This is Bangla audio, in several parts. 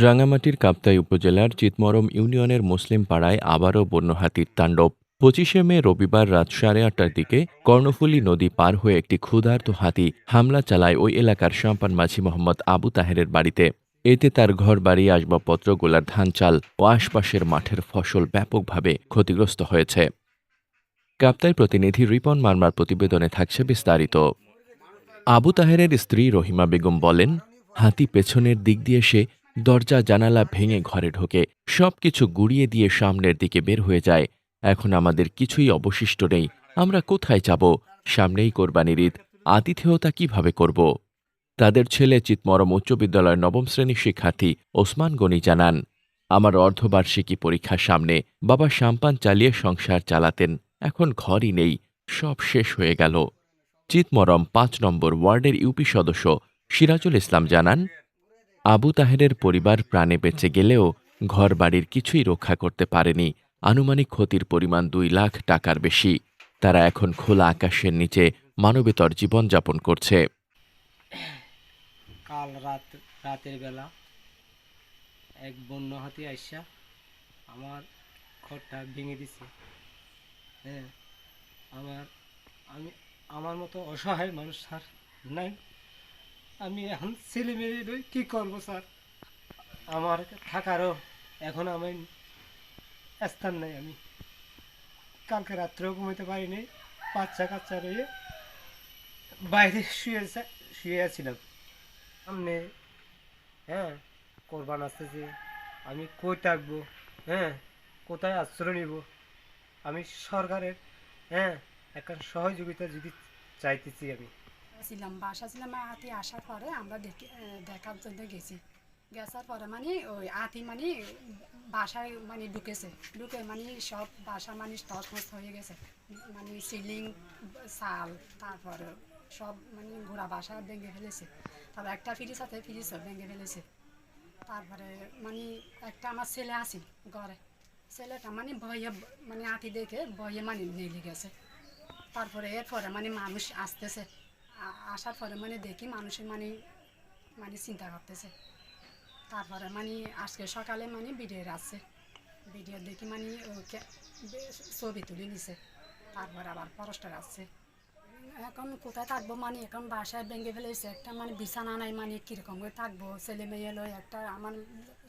রাঙামাটির কাপ্তাই উপজেলার চিতমরম ইউনিয়নের মুসলিম পাড়ায় আবারও বন্য হাতির তাণ্ডব। পঁচিশে মে রবিবার রাত সাড়ে আটটার দিকে কর্ণফুলী নদী পার হয়ে একটি ক্ষুধার্ত হাতি হামলা চালায় ওই এলাকার সাম্পান মাঝি মোহাম্মদ আবু তাহেরের বাড়িতে। এতে তার ঘর বাড়ি আসবাবপত্র, গোলার ধান চাল ও আশপাশের মাঠের ফসল ব্যাপকভাবে ক্ষতিগ্রস্ত হয়েছে। কাপ্তাই প্রতিনিধি রিপন মার্মার প্রতিবেদনে থাকছে বিস্তারিত। আবু তাহেরের স্ত্রী রহিমা বেগম বলেন, হাতি পেছনের দিক দিয়ে সে দরজা, জানালা ভেঙে ঘরে ঢোকে, সবকিছু গুড়িয়ে দিয়ে সামনের দিকে বের হয়ে যায়। এখন আমাদের কিছুই অবশিষ্ট নেই। আমরা কোথায় যাব? সামনেই কোরবানির ঈদ। আতিথেয়তা কীভাবে করব? তাদের ছেলে চিতমরম উচ্চ বিদ্যালয়ের নবম শ্রেণির শিক্ষার্থী ওসমান গনি জানান, আমার অর্ধবার্ষিকী পরীক্ষার সামনে। বাবা সাম্পান চালিয়ে সংসার চালাতেন। এখন ঘরই নেই। সব শেষ হয়ে গেল। চিতমরম পাঁচ নম্বর ওয়ার্ডের ইউপি সদস্য সিরাজুল ইসলাম জানান আবু তাহেরের পরিবার প্রাণে বেঁচে গেলেও ঘর বাড়ির কিছুই রক্ষা করতে পারেনি। আনুমানিক ক্ষতির পরিমাণ দুই লাখ টাকার বেশি। তারা এখন খোলা আকাশের নিচে মানবেতর জীবনযাপন করছে। কাল রাত, রাতের বেলা এক বন্য হাতি আইসা আমার ঘরটা ভেঙে দিছে। হ্যাঁ আমার, আমি, আমার মতো অসহায় মানুষ স্যার নাই। আমি এখন ছেলে মেয়ে কী করব স্যার? আমার থাকারও এখন আমার স্থান নাই আমি। কালকে রাত্রেও ঘুমাইতে পারিনি, বাচ্চা কাচ্চা রয়ে বাইরে শুয়ে শুয়ে আছিলাম। সামনে হ্যাঁ কোরবান আসতেছে, আমি কই থাকব হ্যাঁ কোথায় আশ্রয় নিব? আমি সরকারের হ্যাঁ একটা সহযোগিতা যদি চাইতেছি আমি। ছিলাম বাসা ছিলাম হাতি আসার পরে আমরা দেখে দেখার জন্য গেছি। গেছার পরে মানে ওই হাতি মানে বাসায় মানে ঢুকেছে। ঢুকে মানে সব বাসা মানে টস হয়ে গেছে। মানে সিলিং চাল তারপরে সব মানে ঘোড়া বাসা ভেঙে ফেলেছে। তারপর একটা ফ্রিজ আছে, ফ্রিজও ভেঙে ফেলেছে। তারপরে মানে একটা আমার ছেলে আছে ঘরে। ছেলেটা মানে ভয়ে মানে হাতি দেখে ভয়ে মানে নেলে গেছে। তারপরে এরপরে মানে মানুষ আসতেছে। আসার পরে মানে দেখি মানুষের মানে মানে চিন্তা করতেছে তারপরে মানে আজকে সকালে মানে ভিডিও আসছে। ভিডিও দেখি মানে ছবি তুলে নিছে। তারপর আবার ফরেস্টার আসছে। এখন কোথায় থাকব মানে এখন বাসায় ভেঙে ফেলেছে। একটা মানে বিছানা নাই মানে কীরকম করে থাকব? ছেলে মেয়ে লয় একটা আমার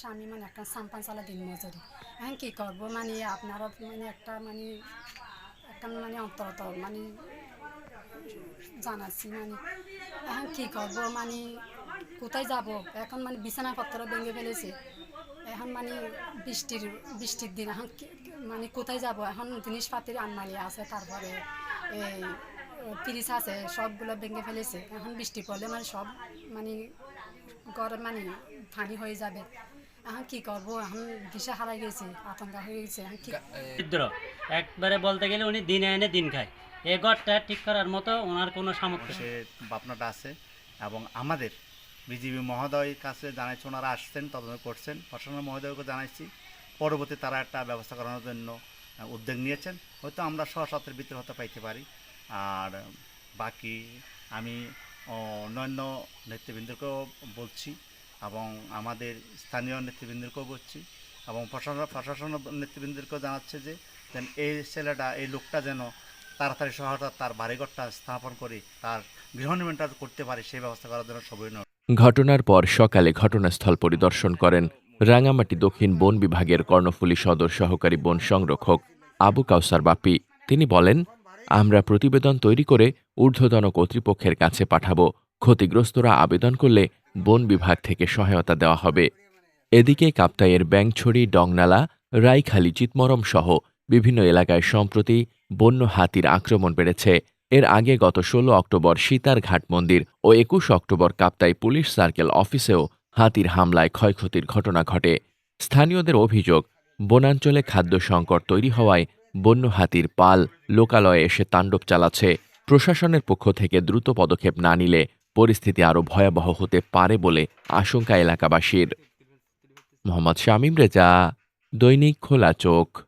স্বামী মানে একটা সাম্পান চালা দিন মজুরি। হ্যাঁ কী করব? মানে আপনারা মানে একটা মানে একটা মানে অন্তত মানে জানাচ্ছি মানে এখন কী করব মানে কোথায় যাব? এখন মানে বিছানাপত্র ভেঙে ফেলেছে। এখন মানে বৃষ্টির বৃষ্টির দিন, এখন মানে কোথায় যাব? এখন জিনিসপাতির আনমালি আছে, তারপরে এই, ফ্রিজ আছে, সবগুলো ভেঙে ফেলেছে। এখন বৃষ্টি পড়লে মানে সব মানে গরম মানে পানি হয়ে যাবে। এখন কি করব? এখন দিশা হারাই গেছে, আতঙ্কা হয়ে গেছে। এখন কি একবারে বলতে গেলে উনি দিনে এনে দিন খায়। এ ঘরটা ঠিক করার মতো ওনার কোনো সামর্থ্য সে ভাবনাটা আছে এবং আমাদের বিজিবি মহোদয়ের কাছে জানাইছি ওনারা আসছেন, তদন্ত করছেন। প্রশাসন মহোদয়কে জানাইছি, পরবর্তী তারা একটা ব্যবস্থা করানোর জন্য উদ্যোগ নিয়েছেন। হয়তো আমরা সহসাতের ভিতরে হতে পাইতে পারি। আর বাকি আমি অন্যান্য নেতৃবৃন্দকেও বলছি এবং আমাদের স্থানীয় নেতৃবৃন্দকেও বলছি এবং প্রশাসন প্রশাসন নেতৃবৃন্দকেও জানাচ্ছে যে এই ছেলেটা, এই লোকটা যেন তাড়াতাড়ি সহায়তা তার বাড়িঘরটা স্থাপন করে তার গৃহ নির্মাণটা করতে পারে, সেই ব্যবস্থা করার জন্য সবই ঘটনার পর সকালে ঘটনাস্থল পরিদর্শন করেন রাঙামাটি দক্ষিণ বন বিভাগের কর্ণফুলী সদর সহকারী বন সংরক্ষক আবু কাউসার বাপি তিনি বলেন, আমরা প্রতিবেদন তৈরি করে ঊর্ধ্বতন কর্তৃপক্ষের কাছে পাঠাবো। ক্ষতিগ্রস্তরা আবেদন করলে বন বিভাগ থেকে সহায়তা দেওয়া হবে। এদিকে কাপ্তাইয়ের ব্যাংছড়ি, ডংনালা, রাইখালি চিতমরম সহ বিভিন্ন এলাকায় সম্প্রতি বন্য হাতির আক্রমণ বেড়েছে। এর আগে গত ষোলো অক্টোবর সীতার ঘাট মন্দির ও একুশ অক্টোবর কাপ্তাই পুলিশ সার্কেল অফিসেও হাতির হামলায় ক্ষয়ক্ষতির ঘটনা ঘটে। স্থানীয়দের অভিযোগ, বনাঞ্চলে খাদ্য সংকট তৈরি হওয়ায় বন্য হাতির পাল লোকালয়ে এসে তাণ্ডব চালাচ্ছে। প্রশাসনের পক্ষ থেকে দ্রুত পদক্ষেপ না নিলে পরিস্থিতি আরও ভয়াবহ হতে পারে বলে আশঙ্কা এলাকাবাসীর। মোহাম্মদ শামীম রেজা, দৈনিক খোলা চোখ।